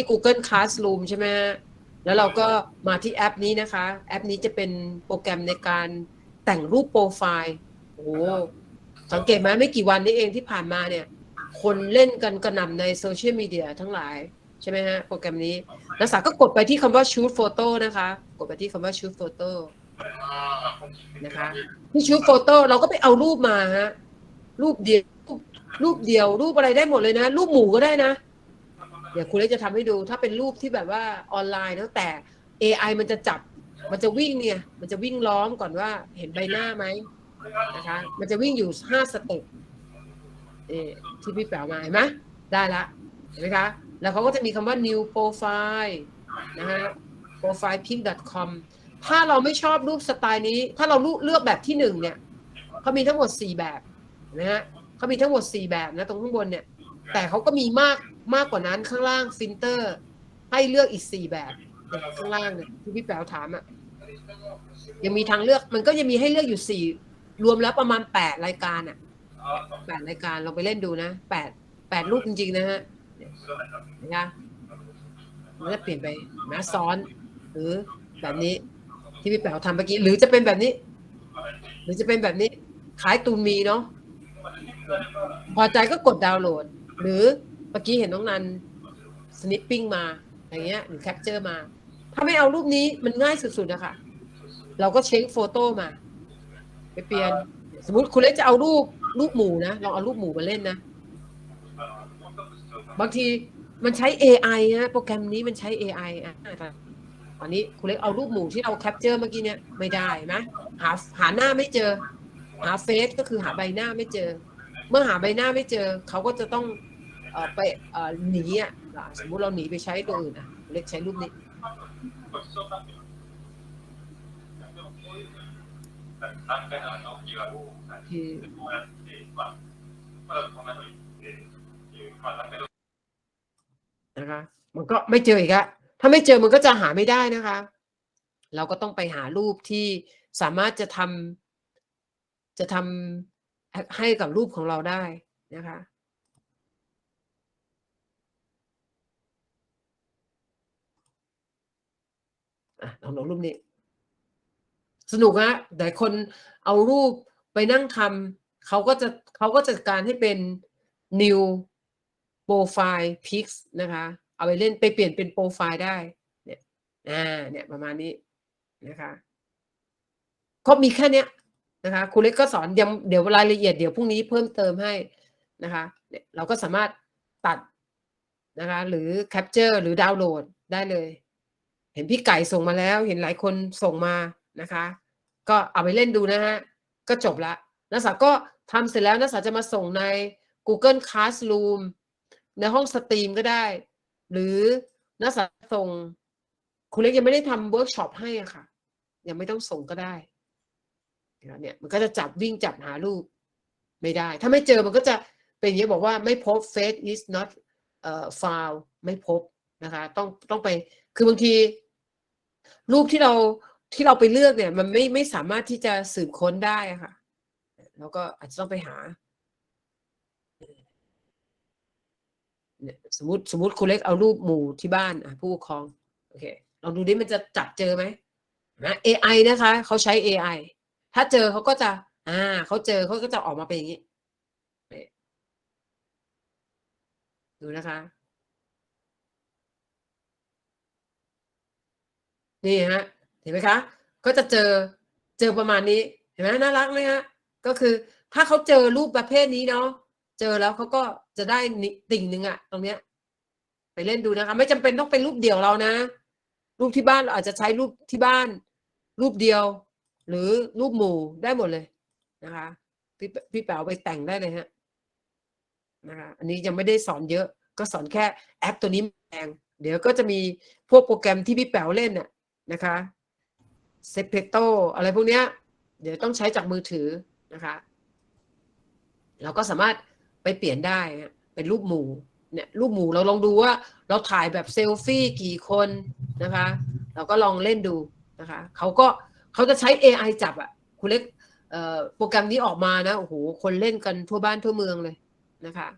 ที่ Google Classroom ใช่ไหมฮะแล้วเราก็มาที่แอปนี้นะคะ แอปนี้จะเป็นโปรแกรมในการแต่งรูปโปรไฟล์โอ้โหสังเกตไหมไม่กี่วันนี้เองที่ผ่านมาเนี่ย คนเล่นกันกระหน่ำในโซเชียลมีเดียทั้งหลายใช่ไหมฮะ โปรแกรมนี้ นักศึกษาก็กดไปที่คำว่า shoot photo นะคะ กดไปที่คำว่า shoot photo นะคะที่ชูโฟโต้เราก็ไปเอารูปมาฮะ รูปเดียวรูปเดียว รูปอะไรได้หมดเลยนะ รูปหมูก็ได้นะ เดี๋ยวคุณเล็กจะทำให้ดู ถ้าเป็นรูปที่แบบว่าออนไลน์แล้วแต่ AI มันจะจับ มันจะวิ่งเนี่ย มันจะวิ่งล้อมก่อนว่าเห็นใบหน้าไหมนะคะ มันจะวิ่งอยู่ห้าสเต็ปเออที่พี่แป๋วมาเห็นไหมได้ละเห็นไหมคะ แล้วเขาก็จะมีคำว่า new profile นะฮะ profilepink.com ถ้าเราไม่ชอบรูปสไตล์นี้ ถ้าเราเลือกแบบที่หนึ่งเนี่ยเขามีทั้งหมดสี่แบบนะฮะเขามีทั้งหมดสี่แบบนะตรงข้างบนเนี่ย แต่เขาก็มีมาก มากกว่านั้นข้างล่างฟิลเตอร์ ให้เลือกอีกสี่แบบข้างล่างเนี่ยที่พี่แป๋วถามอะ่ะยังมีทางเลือกมันก็ยังมีให้เลือกอยู่สี่รวมแล้วประมาณแปดรายการอะ่ะแปดรายการลองไปเล่นดูนะแปดแปดรูปจริงๆนะฮะเนี่ยนะคะมันจะเปลี่ยนไปนะซ้อน หรือแบบนี้ที่พี่แป๋วทำเมื่อกี้หรือจะเป็นแบบนี้ หรือจะเป็นแบบนี้ขายตูนมีเนาะพอใจก็กดดาวน์โหลด หรือ เมื่อกี้เห็นน้องนันสนิปปิ้งมาอย่างเงี้ยหรือแคปเจอร์มา ถ้าไม่เอารูปนี้มันง่ายสุดๆนะคะเราก็เช็คโฟโต้มา ไปเปลี่ยน สมมติคุณเล็กจะเอารูปรูปหมูนะลองเอารูปหมูมาเล่นนะ บางทีมันใช้ AI นะโปรแกรมนี้มันใช้ AI อะตอนนี้คุณเล็กเอารูปหมูที่เราแคปเจอร์เมื่อกี้เนี่ยไม่ได้ไหมหาหาหน้าไม่เจอ หาเฟซก็คือหาใบหน้าไม่เจอ เมื่อหาใบหน้าไม่เจอ เขาก็จะต้อง ไปเอ่อหนีอะอะสมมุติเราหนีไปใช้ตัวอื่นอะคุณเล็กใช้รูปนี้คือนะคะมันก็ไม่เจออีกอะถ้าไม่เจอมันก็จะหาไม่ได้นะคะ เราก็ต้องไปหารูปที่สามารถจะทำจะทำให้กับรูปของเราได้นะคะ อะลองลองรูปนี้ สนุกฮะแต่คนเอารูปไปนั่งทำเขาก็จะเขาก็จัดการให้เป็น new profile pic นะคะ เอาไปเล่นไปเปลี่ยนเป็นโปรไฟล์ได้ เนี่ยอ่าเนี่ยประมาณนี้นะคะก็มีแค่เนี้ยนะคะครูเล็กก็สอนเดี๋ยวเดี๋ยวรายละเอียดเดี๋ยวพรุ่งนี้เพิ่มเติมให้นะคะเนี่ยเราก็สามารถตัดนะคะหรือแคปเจอร์หรือดาวน์โหลดได้เลย เห็นพี่ไก่ส่งมาแล้ว เห็นหลายคนส่งมานะคะ ก็เอาไปเล่นดูนะฮะ ก็จบละนักศึกษาก็ทำเสร็จแล้วนักศึกษาจะมาส่งใน Google Classroom ในห้องสตรีมก็ได้ หรือนักศึกษาส่งคุณเล็กยังไม่ได้ทำเวิร์กช็อปให้อะค่ะ ยังไม่ต้องส่งก็ได้เนี่ยมันก็จะจับวิ่งจับหารูปไม่ได้ ถ้าไม่เจอมันก็จะเป็นอย่างบอกว่าไม่พบ face is not เอ่อ found ไม่พบนะคะ ต้องต้องไป คือบางที รูปที่เราที่เราไปเลือกเนี่ย มันไม่ไม่สามารถที่จะสืบค้นได้ค่ะ แล้วก็อาจจะต้องไปหาสมมติสมมติคุณเล็กเอารูปหมู่ที่บ้านอะผู้ปกครองโอเคลองดูดิมันจะจับเจอไหมนะ AI นะคะเขาใช้ AI ถ้าเจอเขาก็จะ อ่าเขาเจอเขาก็จะออกมาเป็นอย่างนี้ดูนะคะ นี่ฮะเห็นไหมคะ ก็จะเจอเจอประมาณนี้เห็นไหมน่ารักไหมฮะก็คือถ้าเขาเจอรูปประเภทนี้เนาะเจอแล้วเขาก็จะได้นิติ่งหนึ่งอะตรงเนี้ย ไปเล่นดูนะคะ ไม่จำเป็นต้องเป็นรูปเดี่ยวเรานะ รูปที่บ้านเราอาจจะใช้รูปที่บ้าน รูปเดียว หรือรูปหมู่ได้หมดเลยนะคะพี่พี่แป๋วไปแต่งได้เลยฮะนะคะอันนี้ยังไม่ได้สอนเยอะ ก็สอนแค่แอปตัวนี้แพงเดี๋ยวก็จะมีพวกโปรแกรมที่พี่แป๋วเล่นน่ะ นะคะเซปเตโตอะไรพวกเนี้ยเดี๋ยวต้องใช้จากมือถือนะคะเราก็สามารถไปเปลี่ยนได้เป็นรูปหมู่เนี่ยรูปหมู่เราลองดูว่าเราถ่ายแบบเซลฟี่กี่คนนะคะ เราก็ลองเล่นดูนะคะเขาก็เขาจะใช้ AI จับอะคุณเล็กโปรแกรมนี้ออกมานะโอ้โหคนเล่นกันทั่วบ้านทั่วเมืองเลยนะคะ